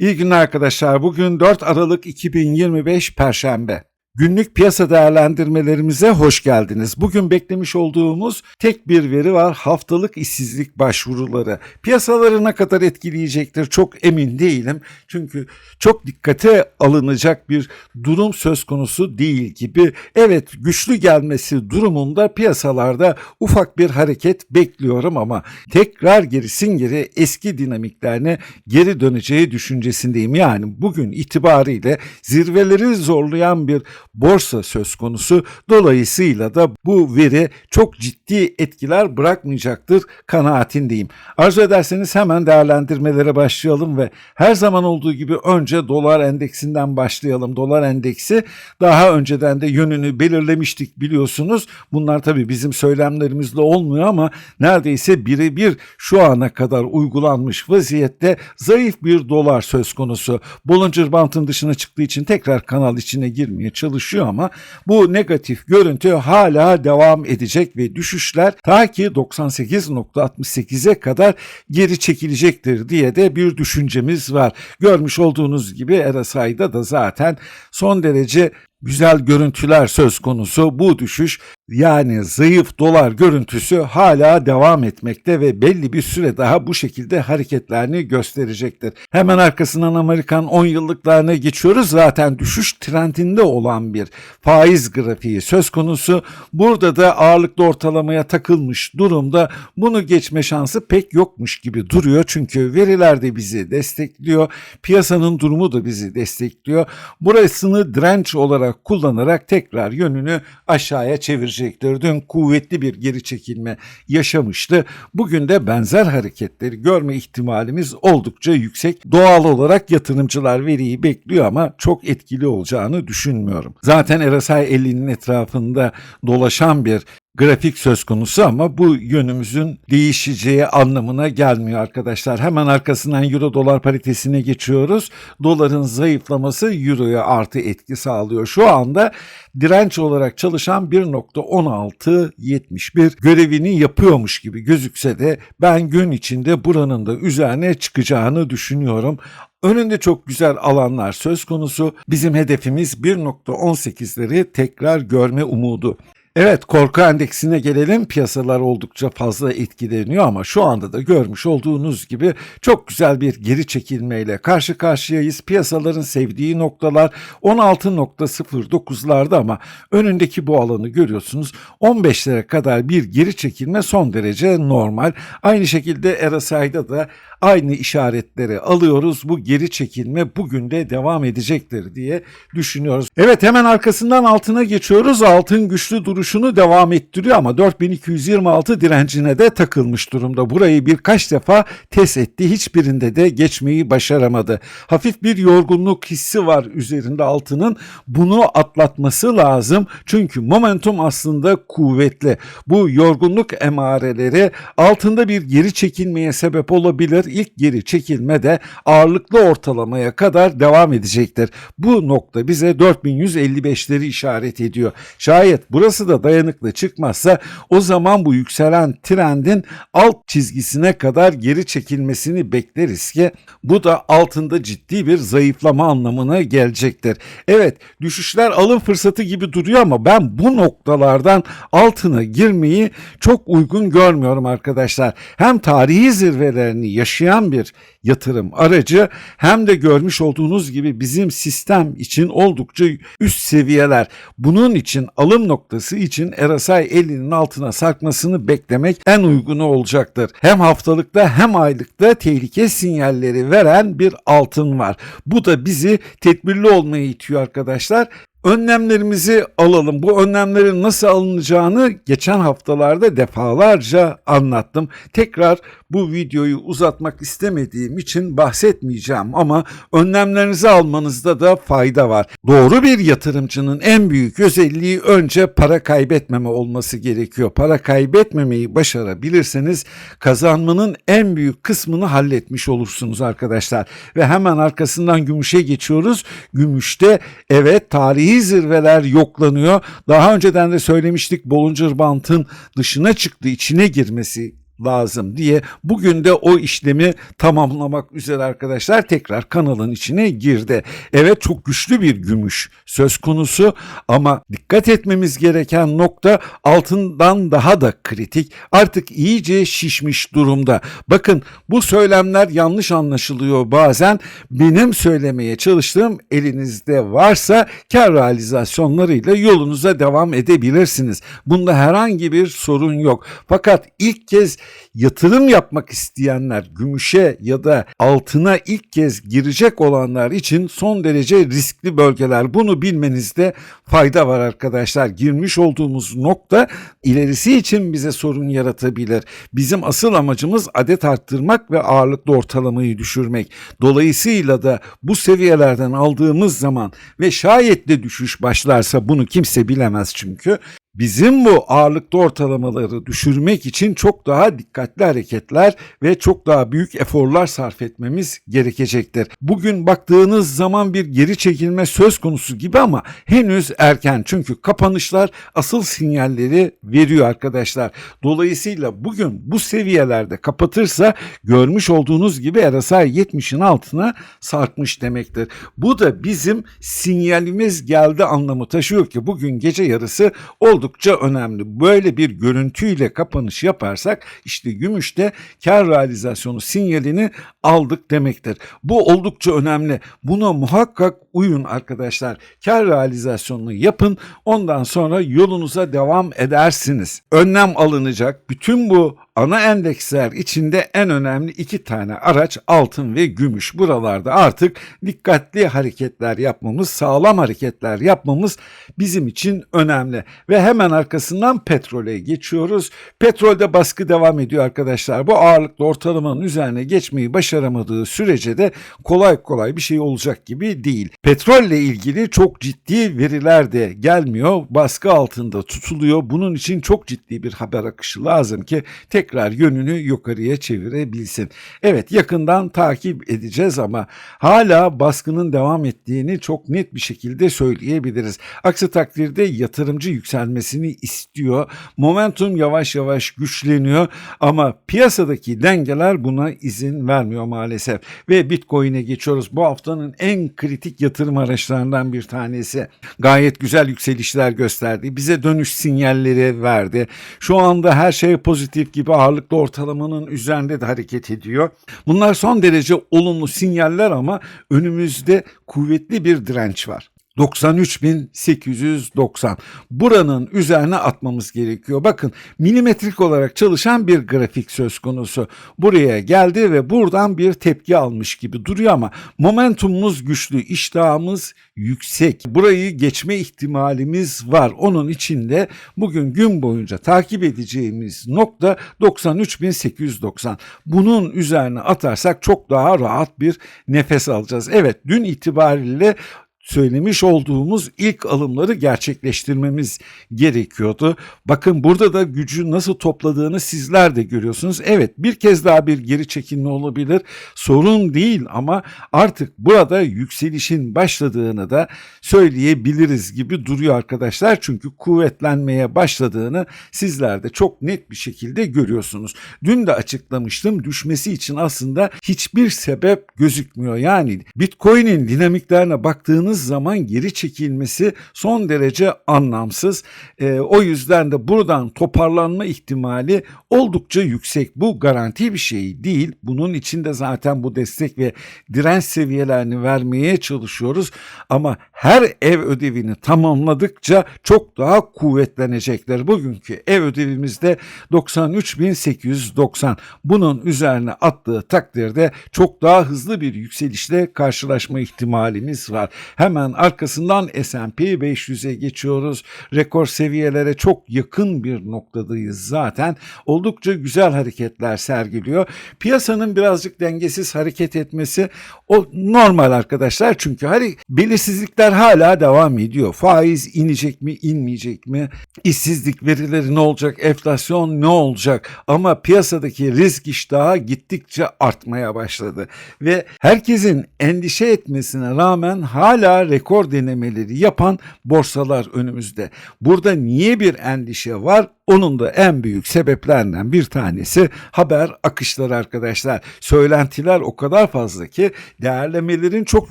İyi günler arkadaşlar. Bugün 4 Aralık 2025 Perşembe. Günlük piyasa değerlendirmelerimize hoş geldiniz. Bugün beklemiş olduğumuz tek bir veri var. Haftalık işsizlik başvuruları. Piyasaları ne kadar etkileyecektir çok emin değilim. Çünkü çok dikkate alınacak bir durum söz konusu değil gibi. Evet güçlü gelmesi durumunda piyasalarda ufak bir hareket bekliyorum ama tekrar gerisin geri eski dinamiklerine geri döneceği düşüncesindeyim. Yani bugün itibariyle zirveleri zorlayan bir borsa söz konusu. Dolayısıyla da bu veri çok ciddi etkiler bırakmayacaktır kanaatindeyim. Arzu ederseniz hemen değerlendirmelere başlayalım ve her zaman olduğu gibi önce dolar endeksinden başlayalım. Dolar endeksi daha önceden de yönünü belirlemiştik biliyorsunuz. Bunlar tabii bizim söylemlerimizle olmuyor ama neredeyse birebir şu ana kadar uygulanmış vaziyette zayıf bir dolar söz konusu. Bollinger Band'ın dışına çıktığı için tekrar kanal içine girmeye çalışıyor ama bu negatif görüntü hala devam edecek ve düşüşler ta ki 98.68'e kadar geri çekilecektir diye de bir düşüncemiz var. Görmüş olduğunuz gibi RSI'da da zaten son derece güzel görüntüler söz konusu. Bu düşüş yani zayıf dolar görüntüsü hala devam etmekte ve belli bir süre daha bu şekilde hareketlerini gösterecektir. Hemen arkasından Amerikan 10 yıllıklarına geçiyoruz. Zaten düşüş trendinde olan bir faiz grafiği söz konusu. Burada da ağırlıklı ortalamaya takılmış durumda. Bunu geçme şansı pek yokmuş gibi duruyor. Çünkü veriler de bizi destekliyor. Piyasanın durumu da bizi destekliyor. Burasını direnç olarak kullanarak tekrar yönünü aşağıya çevirecektir. Dün kuvvetli bir geri çekilme yaşamıştı. Bugün de benzer hareketleri görme ihtimalimiz oldukça yüksek. Doğal olarak yatırımcılar veriyi bekliyor ama çok etkili olacağını düşünmüyorum. Zaten RSI 50'nin etrafında dolaşan bir grafik söz konusu ama bu yönümüzün değişeceği anlamına gelmiyor arkadaşlar. Hemen arkasından euro dolar paritesine geçiyoruz. Doların zayıflaması euroya artı etki sağlıyor. Şu anda direnç olarak çalışan 1.1671 görevini yapıyormuş gibi gözükse de ben gün içinde buranın da üzerine çıkacağını düşünüyorum. Önünde çok güzel alanlar söz konusu. Bizim hedefimiz 1.18'leri tekrar görme umudu. Evet korku endeksine gelelim. Piyasalar oldukça fazla etkileniyor ama şu anda da görmüş olduğunuz gibi çok güzel bir geri çekilmeyle karşı karşıyayız. Piyasaların sevdiği noktalar 16.09'larda ama önündeki bu alanı görüyorsunuz. 15'lere kadar bir geri çekilme son derece normal. Aynı şekilde RSI'da da aynı işaretleri alıyoruz. Bu geri çekilme bugün de devam edecektir diye düşünüyoruz. Evet hemen arkasından altına geçiyoruz. Altın güçlü duruşunu devam ettiriyor ama 4226 direncine de takılmış durumda. Burayı birkaç defa test etti. Hiçbirinde de geçmeyi başaramadı. Hafif bir yorgunluk hissi var üzerinde altının. Bunu atlatması lazım. Çünkü momentum aslında kuvvetli. Bu yorgunluk emareleri altında bir geri çekilmeye sebep olabilir ilk geri çekilme de ağırlıklı ortalamaya kadar devam edecektir. Bu nokta bize 4155'leri işaret ediyor. Şayet burası da dayanıklı çıkmazsa o zaman bu yükselen trendin alt çizgisine kadar geri çekilmesini bekleriz ki bu da altında ciddi bir zayıflama anlamına gelecektir. Evet düşüşler alım fırsatı gibi duruyor ama ben bu noktalardan altına girmeyi çok uygun görmüyorum arkadaşlar. Hem tarihi zirvelerini yaşayan bir yatırım aracı hem de görmüş olduğunuz gibi bizim sistem için oldukça üst seviyeler. Bunun için alım noktası için RSI 50'nin altına sarkmasını beklemek en uygunu olacaktır. Hem haftalıkta hem aylıkta tehlike sinyalleri veren bir altın var. Bu da bizi tedbirli olmaya itiyor arkadaşlar. Önlemlerimizi alalım. Bu önlemlerin nasıl alınacağını geçen haftalarda defalarca anlattım. Tekrar bu videoyu uzatmak istemediğim için bahsetmeyeceğim ama önlemlerinizi almanızda da fayda var. Doğru bir yatırımcının en büyük özelliği önce para kaybetmeme olması gerekiyor. Para kaybetmemeyi başarabilirseniz kazanmanın en büyük kısmını halletmiş olursunuz arkadaşlar. Ve hemen arkasından gümüşe geçiyoruz. Gümüşte evet tarihi zirveler yoklanıyor. Daha önceden de söylemiştik Bollinger Band'ın dışına çıktı, içine girmesi lazım diye bugün de o işlemi tamamlamak üzere arkadaşlar tekrar kanalın içine girdi. Evet çok güçlü bir gümüş söz konusu ama dikkat etmemiz gereken nokta altından daha da kritik. Artık iyice şişmiş durumda. Bakın bu söylemler yanlış anlaşılıyor bazen. Benim söylemeye çalıştığım elinizde varsa kar realizasyonlarıyla yolunuza devam edebilirsiniz. Bunda herhangi bir sorun yok. Fakat ilk kez yatırım yapmak isteyenler gümüşe ya da altına ilk kez girecek olanlar için son derece riskli bölgeler. Bunu bilmenizde fayda var arkadaşlar. Girmiş olduğumuz nokta ilerisi için bize sorun yaratabilir. Bizim asıl amacımız adet arttırmak ve ağırlıklı ortalamayı düşürmek. Dolayısıyla da bu seviyelerden aldığımız zaman ve şayet de düşüş başlarsa bunu kimse bilemez çünkü Bizim bu ağırlıklı ortalamaları düşürmek için çok daha dikkatli hareketler ve çok daha büyük eforlar sarf etmemiz gerekecektir. Bugün baktığınız zaman bir geri çekilme söz konusu gibi ama henüz erken çünkü kapanışlar asıl sinyalleri veriyor arkadaşlar. Dolayısıyla bugün bu seviyelerde kapatırsa görmüş olduğunuz gibi RSI 70'in altına sarkmış demektir. Bu da bizim sinyalimiz geldi anlamı taşıyor ki bugün gece yarısı oldukça önemli. Böyle bir görüntüyle kapanış yaparsak işte gümüşte kar realizasyonu sinyalini aldık demektir. Bu oldukça önemli. Buna muhakkak uyun arkadaşlar. Kar realizasyonunu yapın. Ondan sonra yolunuza devam edersiniz. Önlem alınacak. Bütün bu ana endeksler içinde en önemli iki tane araç altın ve gümüş. Buralarda artık dikkatli hareketler yapmamız, sağlam hareketler yapmamız bizim için önemli. Ve hemen arkasından petrole geçiyoruz. Petrolde baskı devam ediyor arkadaşlar. Bu ağırlıklı ortalamanın üzerine geçmeyi başaramadığı sürece de kolay kolay bir şey olacak gibi değil. Petrolle ilgili çok ciddi veriler de gelmiyor. Baskı altında tutuluyor. Bunun için çok ciddi bir haber akışı lazım ki tekrar yönünü yukarıya çevirebilsin. Evet yakından takip edeceğiz ama hala baskının devam ettiğini çok net bir şekilde söyleyebiliriz. Aksi takdirde yatırımcı yükselmesini istiyor. Momentum yavaş yavaş güçleniyor ama piyasadaki dengeler buna izin vermiyor maalesef. Ve Bitcoin'e geçiyoruz. Bu haftanın en kritik yatırım araçlarından bir tanesi. Gayet güzel yükselişler gösterdi. Bize dönüş sinyalleri verdi. Şu anda her şey pozitif gibi ağırlıklı ortalamanın üzerinde de hareket ediyor. Bunlar son derece olumlu sinyaller ama önümüzde kuvvetli bir direnç var. 93.890. Buranın üzerine atmamız gerekiyor. Bakın milimetrik olarak çalışan bir grafik söz konusu. Buraya geldi ve buradan bir tepki almış gibi duruyor ama momentumumuz güçlü, iştahımız yüksek. Burayı geçme ihtimalimiz var. Onun içinde bugün gün boyunca takip edeceğimiz nokta 93.890. Bunun üzerine atarsak çok daha rahat bir nefes alacağız. Evet dün itibariyle söylemiş olduğumuz ilk alımları gerçekleştirmemiz gerekiyordu. Bakın burada da gücü nasıl topladığını sizler de görüyorsunuz. Evet bir kez daha bir geri çekilme olabilir. Sorun değil ama artık burada yükselişin başladığını da söyleyebiliriz gibi duruyor arkadaşlar. Çünkü kuvvetlenmeye başladığını sizler de çok net bir şekilde görüyorsunuz. Dün de açıklamıştım düşmesi için aslında hiçbir sebep gözükmüyor. Yani Bitcoin'in dinamiklerine baktığınız zaman geri çekilmesi son derece anlamsız. E, o yüzden de buradan toparlanma ihtimali oldukça yüksek. Bu garanti bir şey değil. Bunun içinde zaten bu destek ve direnç seviyelerini vermeye çalışıyoruz. Ama her ev ödevini tamamladıkça çok daha kuvvetlenecekler. Bugünkü ev ödevimizde 93.890. Bunun üzerine attığı takdirde çok daha hızlı bir yükselişle karşılaşma ihtimalimiz var. Hemen arkasından S&P 500'e geçiyoruz. Rekor seviyelere çok yakın bir noktadayız zaten. Oldukça güzel hareketler sergiliyor. Piyasanın birazcık dengesiz hareket etmesi o normal arkadaşlar. Çünkü hani belirsizlikler hala devam ediyor. Faiz inecek mi, inmeyecek mi? İşsizlik verileri ne olacak? Enflasyon ne olacak? Ama piyasadaki risk iştahı gittikçe artmaya başladı ve herkesin endişe etmesine rağmen hala rekor denemeleri yapan borsalar önümüzde. Burada niye bir endişe var? Onun da en büyük sebeplerinden bir tanesi haber akışları arkadaşlar. Söylentiler o kadar fazla ki değerlemelerin çok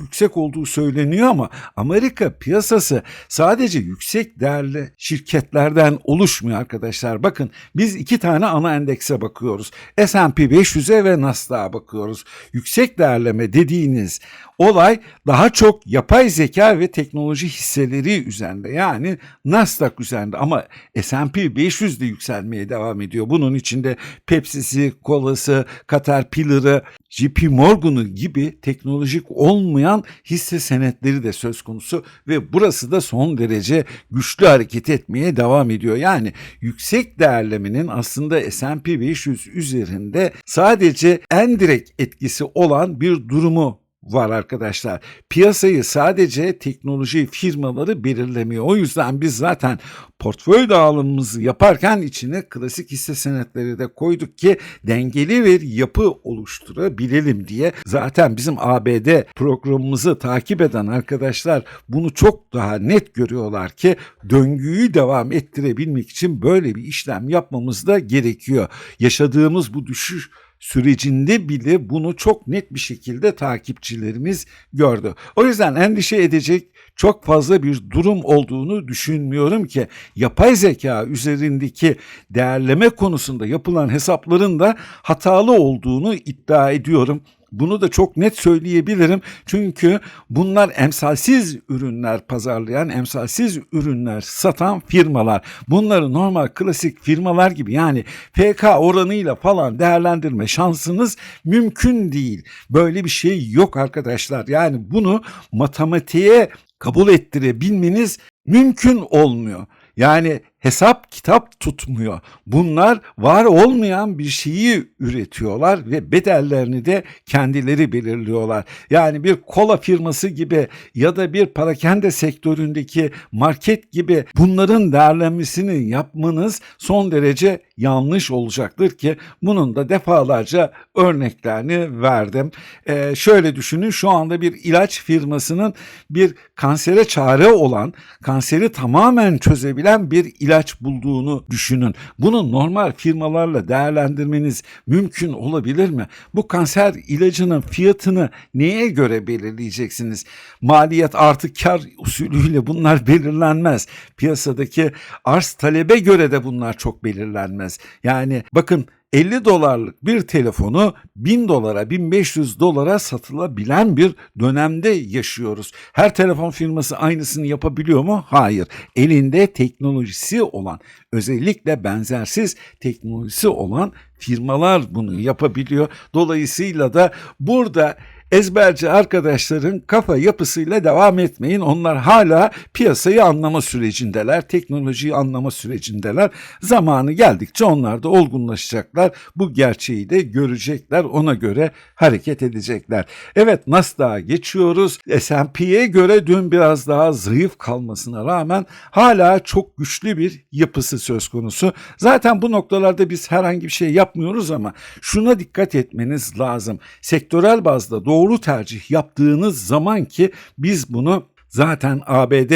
yüksek olduğu söyleniyor ama Amerika piyasası sadece yüksek değerli şirketlerden oluşmuyor arkadaşlar. Bakın biz iki tane ana endekse bakıyoruz. S&P 500'e ve Nasdaq'a bakıyoruz. Yüksek değerleme dediğiniz olay daha çok yapay zeka ve teknoloji hisseleri üzerinde yani Nasdaq üzerinde ama S&P 500 de yükselmeye devam ediyor. Bunun içinde Pepsi'si, Cola'sı, Caterpillar'ı, JP Morgan'ı gibi teknolojik olmayan hisse senetleri de söz konusu ve burası da son derece güçlü hareket etmeye devam ediyor. Yani yüksek değerlemenin aslında S&P 500 üzerinde sadece en direkt etkisi olan bir durumu var arkadaşlar. Piyasayı sadece teknoloji firmaları belirlemiyor. O yüzden biz zaten portföy dağılımımızı yaparken içine klasik hisse senetleri de koyduk ki dengeli bir yapı oluşturabilelim diye. Zaten bizim ABD programımızı takip eden arkadaşlar bunu çok daha net görüyorlar ki döngüyü devam ettirebilmek için böyle bir işlem yapmamız da gerekiyor. Yaşadığımız bu düşüş sürecinde bile bunu çok net bir şekilde takipçilerimiz gördü. O yüzden endişe edecek çok fazla bir durum olduğunu düşünmüyorum ki yapay zeka üzerindeki değerleme konusunda yapılan hesapların da hatalı olduğunu iddia ediyorum. Bunu da çok net söyleyebilirim. Çünkü bunlar emsalsiz ürünler pazarlayan, emsalsiz ürünler satan firmalar. Bunları normal klasik firmalar gibi yani FK oranıyla falan değerlendirme şansınız mümkün değil. Böyle bir şey yok arkadaşlar. Yani bunu matematiğe kabul ettirebilmeniz mümkün olmuyor. Yani hesap kitap tutmuyor. Bunlar var olmayan bir şeyi üretiyorlar ve bedellerini de kendileri belirliyorlar. Yani bir kola firması gibi ya da bir parakende sektöründeki market gibi bunların değerlenmesini yapmanız son derece yanlış olacaktır ki bunun da defalarca örneklerini verdim. Ee, şöyle düşünün şu anda bir ilaç firmasının bir kansere çare olan, kanseri tamamen çözebilen bir ilaç bulduğunu düşünün. Bunu normal firmalarla değerlendirmeniz mümkün olabilir mi? Bu kanser ilacının fiyatını neye göre belirleyeceksiniz? Maliyet artı kar usulüyle bunlar belirlenmez. Piyasadaki arz talebe göre de bunlar çok belirlenmez. Yani bakın 50 dolarlık bir telefonu 1000 dolara 1500 dolara satılabilen bir dönemde yaşıyoruz. Her telefon firması aynısını yapabiliyor mu? Hayır. Elinde teknolojisi olan özellikle benzersiz teknolojisi olan firmalar bunu yapabiliyor. Dolayısıyla da burada ezberci arkadaşların kafa yapısıyla devam etmeyin. Onlar hala piyasayı anlama sürecindeler, teknolojiyi anlama sürecindeler. Zamanı geldikçe onlar da olgunlaşacaklar. Bu gerçeği de görecekler. Ona göre hareket edecekler. Evet Nasdaq'a geçiyoruz. S&P'ye göre dün biraz daha zayıf kalmasına rağmen hala çok güçlü bir yapısı söz konusu. Zaten bu noktalarda biz herhangi bir şey yapmıyoruz ama şuna dikkat etmeniz lazım. Sektörel bazda doğru doğru tercih yaptığınız zaman ki biz bunu zaten ABD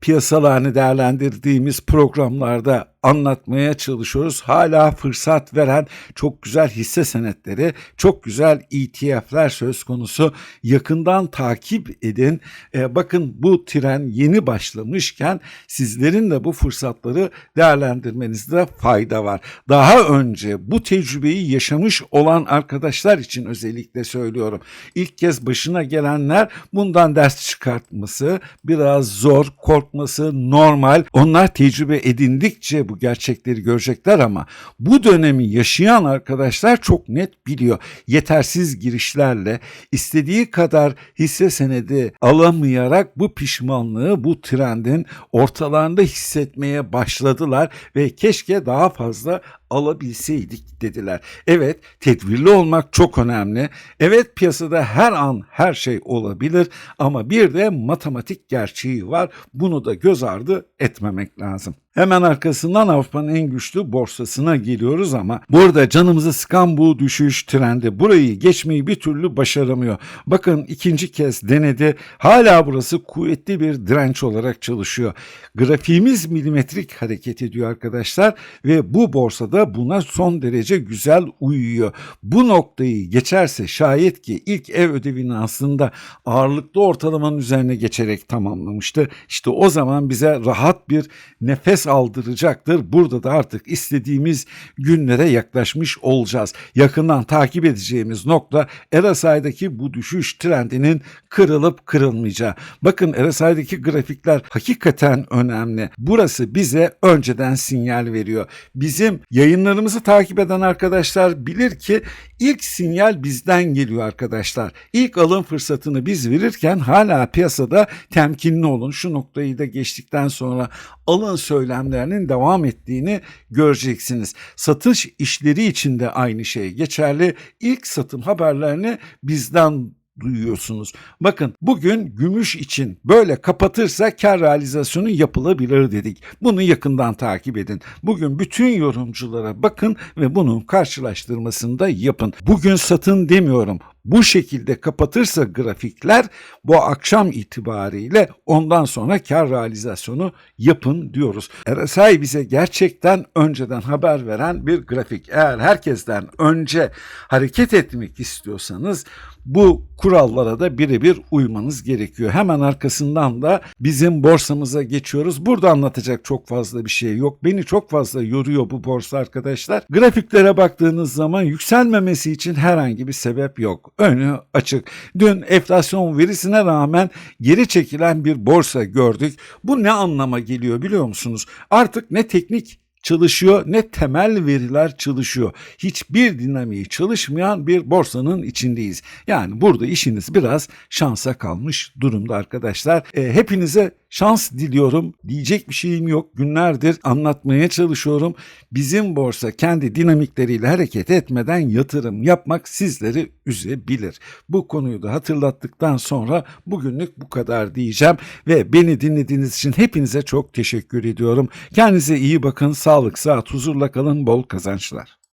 piyasalarını değerlendirdiğimiz programlarda anlatmaya çalışıyoruz. Hala fırsat veren çok güzel hisse senetleri, çok güzel ETF'ler söz konusu. Yakından takip edin. E, bakın bu tren yeni başlamışken sizlerin de bu fırsatları değerlendirmenizde fayda var. Daha önce bu tecrübeyi yaşamış olan arkadaşlar için özellikle söylüyorum. İlk kez başına gelenler bundan ders çıkartması biraz zor, korkması normal. Onlar tecrübe edindikçe bu gerçekleri görecekler ama bu dönemi yaşayan arkadaşlar çok net biliyor. Yetersiz girişlerle istediği kadar hisse senedi alamayarak bu pişmanlığı bu trendin ortalarında hissetmeye başladılar ve keşke daha fazla alabilseydik dediler. Evet tedbirli olmak çok önemli. Evet piyasada her an her şey olabilir ama bir de matematik gerçeği var. Bunu da göz ardı etmemek lazım. Hemen arkasından Avrupa'nın en güçlü borsasına geliyoruz ama burada canımızı sıkan bu düşüş trendi burayı geçmeyi bir türlü başaramıyor. Bakın ikinci kez denedi. Hala burası kuvvetli bir direnç olarak çalışıyor. Grafiğimiz milimetrik hareket ediyor arkadaşlar ve bu borsada buna son derece güzel uyuyor. Bu noktayı geçerse şayet ki ilk ev ödevini aslında ağırlıklı ortalamanın üzerine geçerek tamamlamıştı. İşte o zaman bize rahat bir nefes aldıracaktır. Burada da artık istediğimiz günlere yaklaşmış olacağız. Yakından takip edeceğimiz nokta RSI'daki bu düşüş trendinin kırılıp kırılmayacağı. Bakın RSI'daki grafikler hakikaten önemli. Burası bize önceden sinyal veriyor. Bizim yayınlarımızı takip eden arkadaşlar bilir ki ilk sinyal bizden geliyor arkadaşlar. İlk alım fırsatını biz verirken hala piyasada temkinli olun. Şu noktayı da geçtikten sonra alın söylemlerinin devam ettiğini göreceksiniz. Satış işleri için de aynı şey geçerli. İlk satım haberlerini bizden duyuyorsunuz. Bakın bugün gümüş için böyle kapatırsa kar realizasyonu yapılabilir dedik. Bunu yakından takip edin. Bugün bütün yorumculara bakın ve bunun karşılaştırmasını da yapın. Bugün satın demiyorum. Bu şekilde kapatırsa grafikler bu akşam itibariyle ondan sonra kar realizasyonu yapın diyoruz. RSI bize gerçekten önceden haber veren bir grafik. Eğer herkesten önce hareket etmek istiyorsanız bu kurallara da birebir uymanız gerekiyor. Hemen arkasından da bizim borsamıza geçiyoruz. Burada anlatacak çok fazla bir şey yok. Beni çok fazla yoruyor bu borsa arkadaşlar. Grafiklere baktığınız zaman yükselmemesi için herhangi bir sebep yok. Önü açık. Dün enflasyon verisine rağmen geri çekilen bir borsa gördük. Bu ne anlama geliyor biliyor musunuz? Artık ne teknik çalışıyor ne temel veriler çalışıyor. Hiçbir dinamiği çalışmayan bir borsanın içindeyiz. Yani burada işiniz biraz şansa kalmış durumda arkadaşlar. E, hepinize şans diliyorum. Diyecek bir şeyim yok. Günlerdir anlatmaya çalışıyorum. Bizim borsa kendi dinamikleriyle hareket etmeden yatırım yapmak sizleri üzebilir. Bu konuyu da hatırlattıktan sonra bugünlük bu kadar diyeceğim ve beni dinlediğiniz için hepinize çok teşekkür ediyorum. Kendinize iyi bakın. Sağlık, saat, huzurla kalın. Bol kazançlar.